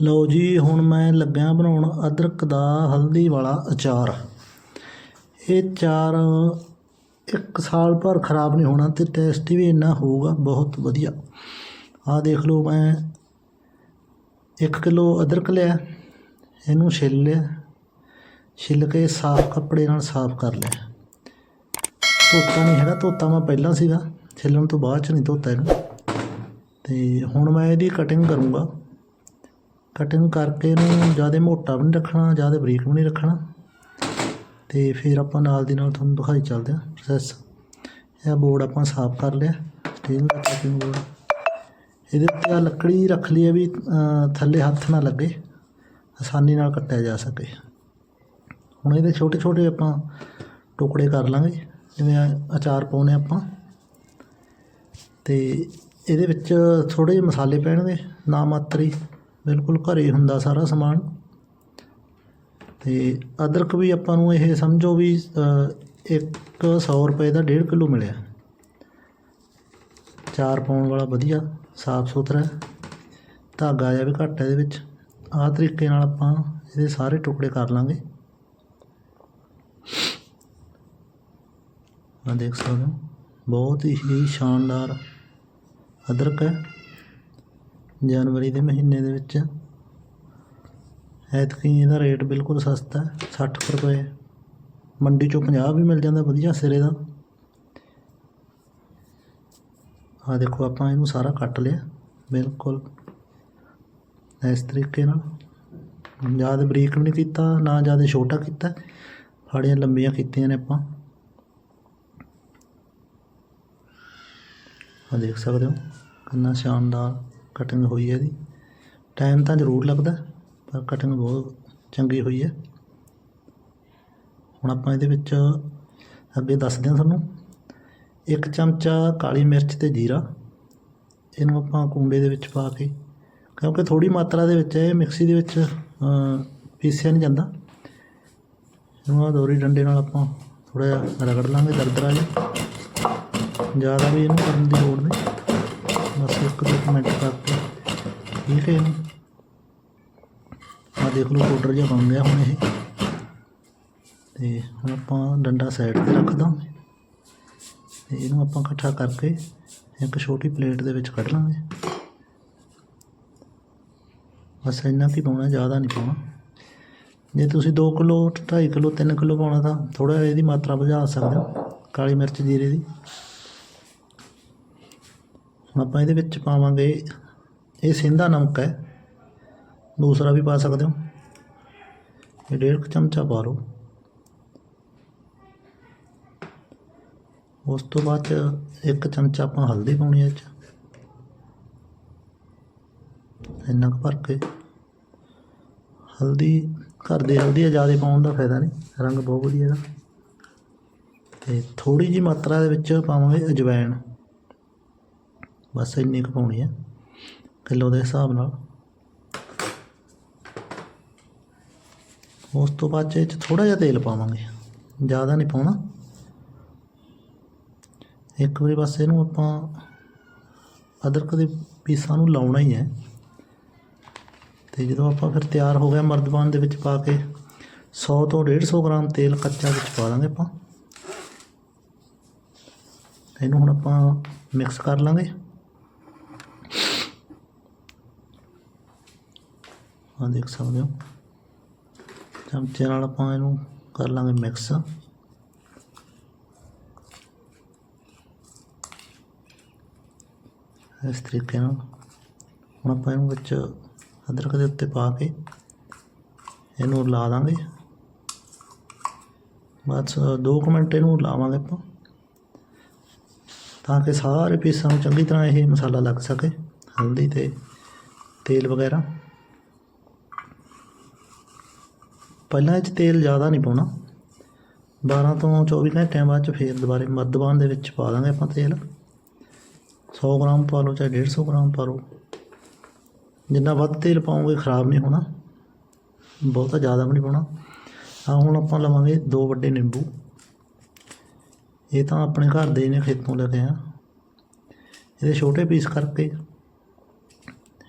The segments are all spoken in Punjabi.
ਲਓ ਜੀ, ਹੁਣ ਮੈਂ ਲੱਗਿਆ ਬਣਾਉਣ ਅਦਰਕ ਦਾ ਹਲਦੀ ਵਾਲਾ ਅਚਾਰ। ਇਹ ਅਚਾਰ ਇੱਕ ਸਾਲ ਭਰ ਖਰਾਬ ਨਹੀਂ ਹੋਣਾ ਤੇ ਟੇਸਟੀ ਵੀ ਇੰਨਾ ਹੋਊਗਾ, ਬਹੁਤ ਵਧੀਆ। ਆਹ ਦੇਖ ਲਓ, ਮੈਂ 1 ਕਿਲੋ ਅਦਰਕ ਲਿਆ, ਇਹਨੂੰ ਛਿੱਲ ਲਿਆ, ਛਿੱਲ ਕੇ ਸਾਫ਼ ਕੱਪੜੇ ਨਾਲ ਸਾਫ਼ ਕਰ ਲਿਆ। ਧੋਤਾ ਨਹੀਂ ਹੈਗਾ, ਧੋਤਾ ਮੈਂ ਪਹਿਲਾਂ ਸੀਗਾ, ਛਿੱਲਣ ਤੋਂ ਬਾਅਦ ਚ ਨਹੀਂ ਧੋਤਾ ਇਹਨੂੰ। ਤੇ ਹੁਣ ਮੈਂ ਇਹਦੀ ਕਟਿੰਗ ਕਰੂੰਗਾ। ਕਟਿੰਗ ਕਰਕੇ ਇਹਨੂੰ ਜ਼ਿਆਦਾ ਮੋਟਾ ਵੀ ਨਹੀਂ ਰੱਖਣਾ, ਜ਼ਿਆਦਾ ਬਰੀਕ ਵੀ ਨਹੀਂ ਰੱਖਣਾ। ਤੇ ਫਿਰ ਆਪਾਂ ਨਾਲ ਦੀ ਨਾਲ ਤੁਹਾਨੂੰ ਦਿਖਾਈ ਚੱਲਦੇ ਹਾਂ ਪ੍ਰੋਸੈਸ ਇਹ ਬੋਰਡ ਆਪਾਂ ਸਾਫ਼ ਕਰ ਲਿਆ ਸਟੀਲ ਦਾ ਕਟਿੰਗ ਬੋਰਡ ਇਹਦੇ ਉੱਤੇ ਆਹ ਲੱਕੜੀ ਰੱਖ ਲਈ ਹੈ ਵੀ ਥੱਲੇ ਹੱਥ ਨਾ ਲੱਗੇ, ਆਸਾਨੀ ਨਾਲ ਕੱਟਿਆ ਜਾ ਸਕੇ। ਹੁਣ ਇਹਦੇ ਛੋਟੇ ਛੋਟੇ ਆਪਾਂ ਟੁਕੜੇ ਕਰ ਲਾਂਗੇ, ਜਿਵੇਂ ਅਚਾਰ ਪਾਉਨੇ ਆਪਾਂ। ਤੇ ਇਹਦੇ ਵਿੱਚ ਥੋੜੇ ਜਿਹੇ ਮਸਾਲੇ ਪੈਣਗੇ, ਨਾ ਮਾਤਰੀ। ਬਿਲਕੁਲ ਘਰੇ ਹੁੰਦਾ ਸਾਰਾ ਸਮਾਨ। ਤੇ ਅਦਰਕ ਵੀ ਆਪਾਂ ਨੂੰ ਇਹ ਸਮਝੋ ਵੀ ਇੱਕ 100 ਰੁਪਏ ਦਾ 1.5 ਕਿਲੋ ਮਿਲਿਆ। ਚਾਰ ਪਾਉਣ ਵਾਲਾ ਵਧੀਆ, ਸਾਫ਼ ਸੁਥਰਾ ਧਾਗਾ ਜਿਹਾ ਵੀ ਘੱਟ ਹੈ ਇਹਦੇ ਵਿੱਚ। ਆਹ ਤਰੀਕੇ ਨਾਲ ਆਪਾਂ ਇਹਦੇ ਸਾਰੇ ਟੁਕੜੇ ਕਰ ਲਾਂਗੇ। ਆ ਦੇਖ ਸਕਦੇ ਹੋ, ਬਹੁਤ ਹੀ ਸ਼ਾਨਦਾਰ ਅਦਰਕ ਹੈ। ਜਨਵਰੀ ਦੇ ਮਹੀਨੇ ਦੇ ਵਿੱਚ। ਐਤਕੀ ਇਹਦਾ ਰੇਟ ਬਿਲਕੁਲ ਸਸਤਾ ਹੈ 60 ਕੁ ਰੁਪਏ। ਮੰਡੀ ਚੋਂ 50 ਵੀ ਮਿਲ ਜਾਂਦਾ ਵਧੀਆ ਸਿਰੇ ਦਾ। ਆ ਦੇਖੋ ਆਪਾਂ ਇਹਨੂੰ ਸਾਰਾ ਕੱਟ ਲਿਆ, ਬਿਲਕੁਲ। ਇਸ ਤਰੀਕੇ ਨਾਲ। ਜ਼ਿਆਦਾ ਬਰੀਕ ਵੀ ਨਹੀਂ ਕੀਤਾ, ਨਾ ਜ਼ਿਆਦਾ ਛੋਟਾ ਕੀਤਾ। ਫਾੜੀਆਂ ਲੰਬੀਆਂ ਕੀਤੀਆਂ ਨੇ ਆਪਾਂ। ਆ ਦੇਖ ਸਕਦੇ ਹੋ, ਕਿੰਨਾ ਸ਼ਾਨਦਾਰ। ਕਟਿੰਗ ਹੋਈ ਹੈ ਇਹਦੀ। ਟਾਈਮ ਤਾਂ ਜ਼ਰੂਰ ਲੱਗਦਾ, ਪਰ ਕਟਿੰਗ ਬਹੁਤ ਚੰਗੀ ਹੋਈ ਹੈ। ਹੁਣ ਆਪਾਂ ਇਹਦੇ ਵਿੱਚ ਅੱਗੇ ਦੱਸਦੇ ਹਾਂ ਤੁਹਾਨੂੰ। ਇੱਕ ਚਮਚਾ ਕਾਲੀ ਮਿਰਚ ਤੇ ਜੀਰਾ, ਇਹਨੂੰ ਆਪਾਂ ਕੁੰਡੇ ਦੇ ਵਿੱਚ ਪਾ ਕੇ, ਕਿਉਂਕਿ ਥੋੜੀ ਮਾਤਰਾ ਦੇ ਵਿੱਚ ਇਹ ਮਿਕਸੀ ਦੇ ਵਿੱਚ ਪੀਸਿਆ ਨਹੀਂ ਜਾਂਦਾ। ਇਹਨੂੰ ਆਹ ਦੋਰੀ ਡੰਡੇ ਨਾਲ ਆਪਾਂ ਥੋੜਾ ਜਿਹਾ ਰਗੜ ਲਾਂਗੇ ਦਰਦਰਾ ਜਿਹਾ ਜ਼ਿਆਦਾ ਵੀ ਇਹਨੂੰ ਕਰਨ ਦੀ ਲੋੜ ਨਹੀਂ। ਬਸ ਇੱਕ ਮਿੰਟ ਕਰਕੇ ਠੀਕ ਹੈ ਇਹਨੂੰ ਆ ਦੇਖ ਲਓ ਪਾਊਡਰ ਜਿਹਾ ਬਣ ਗਿਆ ਹੁਣ ਇਹ। ਤੇ ਹੁਣ ਆਪਾਂ ਡੰਡਾ ਸਾਈਡ ਤੇ ਰੱਖ ਦਾਂਗੇ। ਤੇ ਇਹਨੂੰ ਆਪਾਂ ਇਕੱਠਾ ਕਰਕੇ ਇੱਕ ਛੋਟੀ ਪਲੇਟ ਦੇ ਵਿੱਚ ਕੱਢ ਲਾਂਗੇ। ਬਸ ਇੰਨਾ ਕੀ ਪਾਉਣਾ, ਜ਼ਿਆਦਾ ਨਹੀਂ ਪਾਉਣਾ। ਜੇ ਤੁਸੀਂ 2 ਕਿਲੋ 2.5 ਕਿਲੋ 3 ਕਿਲੋ ਪਾਉਣਾ ਤਾਂ ਥੋੜਾ ਇਹਦੀ ਮਾਤਰਾ ਵਧਾ ਸਕਦੇ ਹੋ। ਕਾਲੀ ਮਿਰਚ, ਜੀਰੇ ਦੀ। ਆਪਾਂ ਇਹਦੇ ਵਿੱਚ ਪਾਵਾਂਗੇ, ਇਹ ਸਿੰਧਾ ਨਮਕ ਹੈ। ਦੂਸਰਾ ਵੀ ਪਾ ਸਕਦੇ ਹੋ। ਇਹ ਡੇਢ ਕੁ ਚਮਚਾ ਪਾ ਲਓ। ਉਸ ਤੋਂ ਬਾਅਦ 'ਚ ਇੱਕ ਚਮਚਾ ਆਪਾਂ ਹਲਦੀ ਪਾਉਣੀ ਹੈ ਇਹ 'ਚ। ਇੰਨਾ ਕੁ ਭਰ ਕੇ। ਹਲਦੀ, ਘਰ ਦੀ ਹਲਦੀ ਹੈ ਜ਼ਿਆਦਾ ਪਾਉਣ ਦਾ ਫਾਇਦਾ ਨਹੀਂ, ਰੰਗ ਬਹੁਤ ਵਧੀਆ ਇਹਦਾ। ਤੇ ਥੋੜੀ ਜੀ ਮਾਤਰਾ ਦੇ ਵਿੱਚ ਪਾਵਾਂਗੇ ਅਜਵਾਇਣ ਬਸ ਇੰਨੀ ਕੁ ਪਾਉਣੀ ਹੈ ਕਿਲੋ ਦੇ ਹਿਸਾਬ ਨਾਲ। ਉਸ ਤੋਂ ਬਾਅਦ 'ਚ ਇਹ 'ਚ ਥੋੜਾ ਜਿਹਾ ਤੇਲ ਪਾਵਾਂਗੇ, ਜ਼ਿਆਦਾ ਨਹੀਂ ਪਾਉਣਾ। ਇੱਕ ਵਾਰੀ ਬਸ ਇਹਨੂੰ ਆਪਾਂ ਅਦਰਕ ਦੇ ਪੀਸਾਂ ਨੂੰ ਲਾਉਣਾ ਹੀ ਹੈ। ਤੇ ਜਦੋਂ ਆਪਾਂ ਫਿਰ ਤਿਆਰ ਹੋ ਗਿਆ ਮਰਦਬਾਨ ਦੇ ਵਿੱਚ ਪਾ ਕੇ 100 ਤੋਂ 150 ਗ੍ਰਾਮ ਤੇਲ ਕੱਚਾ ਵਿੱਚ ਪਾ ਦਾਂਗੇ ਆਪਾਂ। ਇਹਨੂੰ ਹੁਣ ਆਪਾਂ ਮਿਕਸ ਕਰ ਲਾਂਗੇ। ਆ ਦੇਖ ਸਕਦੇ ਹੋ। ਚਮਚੇ ਨਾਲ ਆਪਾਂ ਇਹਨੂੰ ਕਰ ਲਾਂਗੇ ਮਿਕਸ ਇਸ ਤਰੀਕੇ ਨਾਲ। ਹੁਣ ਆਪਾਂ ਇਹਨੂੰ ਵਿੱਚ ਅਦਰਕ ਦੇ ਉੱਤੇ ਪਾ ਕੇ ਇਹਨੂੰ ਲਾ ਦਾਂਗੇ। ਬਸ 2 ਮਿੰਟ ਇਹਨੂੰ ਲਾਵਾਂਗੇ ਆਪਾਂ। ਤਾਂ ਕਿ ਸਾਰੇ ਪੀਸਾਂ ਨੂੰ ਚੰਗੀ ਤਰ੍ਹਾਂ ਇਹ ਮਸਾਲਾ ਲੱਗ ਸਕੇ, ਹਲਦੀ ਤੇ ਤੇਲ ਵਗੈਰਾ। ਪਹਿਲਾਂ ਇਹ 'ਚ ਤੇਲ ਜ਼ਿਆਦਾ ਨਹੀਂ ਪਾਉਣਾ। 12 ਤੋਂ 24 ਘੰਟਿਆਂ ਬਾਅਦ ਚ ਫੇਰ ਦੁਬਾਰੇ ਮਰਦਬਾਨ ਦੇ ਵਿੱਚ ਪਾ ਦਾਂਗੇ ਆਪਾਂ ਤੇਲ। 100 ਗ੍ਰਾਮ ਪਾ ਲਓ ਚਾਹੇ 150 ਗ੍ਰਾਮ ਪਾ ਲਓ। ਜਿੰਨਾ ਵੱਧ ਤੇਲ ਪਾਓਗੇ ਖਰਾਬ ਨਹੀਂ ਹੋਣਾ। ਬਹੁਤਾ ਜ਼ਿਆਦਾ ਵੀ ਨਹੀਂ ਪਾਉਣਾ। ਆ ਹੁਣ ਆਪਾਂ ਲਵਾਂਗੇ ਦੋ ਵੱਡੇ ਨਿੰਬੂ। ਇਹ ਤਾਂ ਆਪਣੇ ਘਰ ਦੇ ਨੇ ਖੇਤੋਂ ਲੈ ਕੇ ਆ। ਇਹਦੇ ਛੋਟੇ ਪੀਸ ਕਰਕੇ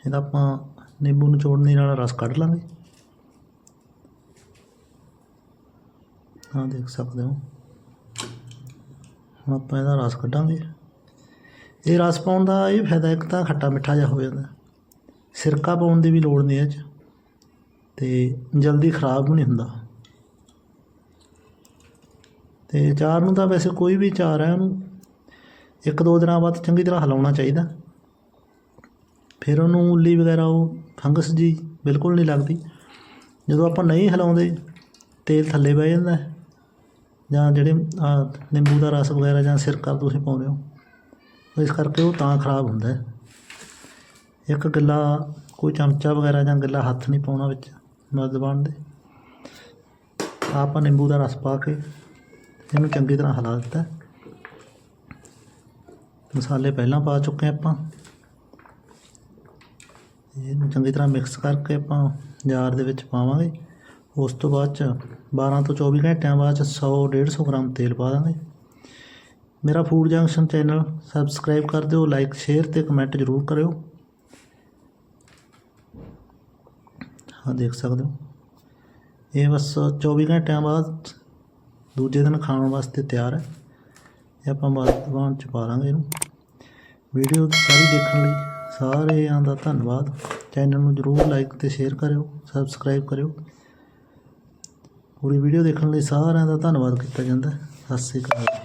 ਇਹਦਾ ਆਪਾਂ ਨਿੰਬੂ ਨਿਚੋੜਨੇ ਨਾਲ ਰਸ ਕੱਢ ਲਾਂਗੇ। ਆਹ ਦੇਖ ਸਕਦੇ ਹੋ। ਹੁਣ ਆਪਾਂ ਇਹਦਾ ਰਸ ਕੱਢਾਂਗੇ। ਇਹ ਰਸ ਪਾਉਣ ਦਾ ਇਹ ਫਾਇਦਾ ਇੱਕ ਤਾਂ ਖੱਟਾ ਮਿੱਠਾ ਜਿਹਾ ਹੋ ਜਾਂਦਾ। ਸਿਰਕਾ ਪਾਉਣ ਦੀ ਵੀ ਲੋੜ ਨਹੀਂ ਇਹ 'ਚ। ਤੇ ਜਲਦੀ ਖਰਾਬ ਵੀ ਨਹੀਂ ਹੁੰਦਾ। ਤੇ ਚਾਰ ਨੂੰ ਤਾਂ ਵੈਸੇ ਕੋਈ ਵੀ ਚਾਰ ਹੈ, ਉਹਨੂੰ ਇੱਕ ਦੋ ਦਿਨਾਂ ਬਾਅਦ ਚੰਗੀ ਤਰ੍ਹਾਂ ਹਿਲਾਉਣਾ ਚਾਹੀਦਾ। ਫਿਰ ਉਹਨੂੰ ਉੱਲੀ ਵਗੈਰਾ ਉਹ ਫੰਗਸ ਜੀ ਬਿਲਕੁਲ ਨਹੀਂ ਲੱਗਦੀ। ਜਦੋਂ ਆਪਾਂ ਨਹੀਂ ਹਿਲਾਉਂਦੇ, ਤੇਲ ਥੱਲੇ ਬਹਿ ਜਾਂਦਾ ਜਾਂ ਜਿਹੜੇ ਨਿੰਬੂ ਦਾ ਰਸ ਵਗੈਰਾ ਜਾਂ ਸਿਰਕਾ ਤੁਸੀਂ ਪਾਉਂਦੇ ਹੋ, ਇਸ ਕਰਕੇ ਉਹ ਤਾਂ ਖਰਾਬ ਹੁੰਦਾ ਇੱਕ ਗਿੱਲਾ ਕੋਈ ਚਮਚਾ ਵਗੈਰਾ ਜਾਂ ਗਿੱਲਾ ਹੱਥ ਨਹੀਂ ਪਾਉਣਾ ਵਿੱਚ ਮਦਦ ਬਣ ਦੇ। ਆਪਾਂ ਨਿੰਬੂ ਦਾ ਰਸ ਪਾ ਕੇ ਇਹਨੂੰ ਚੰਗੀ ਤਰ੍ਹਾਂ ਹਿਲਾ ਦਿੱਤਾ ਮਸਾਲੇ ਪਹਿਲਾਂ ਪਾ ਚੁੱਕੇ ਆਪਾਂ। ਇਹਨੂੰ ਚੰਗੀ ਤਰ੍ਹਾਂ ਮਿਕਸ ਕਰਕੇ ਆਪਾਂ ਜਾਰ ਦੇ ਵਿੱਚ ਪਾਵਾਂਗੇ। ਉਸ ਤੋਂ ਬਾਅਦ ਚ 12 ਤੋਂ 24 ਘੰਟਿਆਂ ਬਾਅਦ ਚ 100 150 ਗ੍ਰਾਮ ਤੇਲ ਪਾ ਦਾਂਗੇ। ਮੇਰਾ ਫੂਡ ਜੰਕਸ਼ਨ ਚੈਨਲ ਸਬਸਕ੍ਰਾਈਬ ਕਰ ਦਿਓ ਲਾਈਕ ਸ਼ੇਅਰ ਤੇ ਕਮੈਂਟ ਜ਼ਰੂਰ ਕਰਿਓ। ਹਾਂ, ਦੇਖ ਸਕਦੇ ਹੋ। ਇਹ ਬਸ 24 ਘੰਟਿਆਂ ਬਾਅਦ ਦੂਜੇ ਦਿਨ ਖਾਣ ਵਾਸਤੇ ਤਿਆਰ ਹੈ। ਇਹ ਆਪਾਂ ਬਾਅਦ ਚ ਪਾ ਲਾਂਗੇ ਇਹਨੂੰ। ਵੀਡੀਓ ਸਾਰੀ ਦੇਖਣ ਲਈ ਸਾਰਿਆਂ ਦਾ ਧੰਨਵਾਦ। ਚੈਨਲ ਨੂੰ ਜਰੂਰ ਲਾਈਕ ਤੇ ਸ਼ੇਅਰ ਕਰਿਓ ਸਬਸਕ੍ਰਾਈਬ ਕਰਿਓ। ਪੂਰੀ ਵੀਡੀਓ ਦੇਖਣ ਲਈ ਸਾਰਿਆਂ ਦਾ ਧੰਨਵਾਦ ਕੀਤਾ ਜਾਂਦਾ ਸਤਿ ਸ੍ਰੀ ਅਕਾਲ।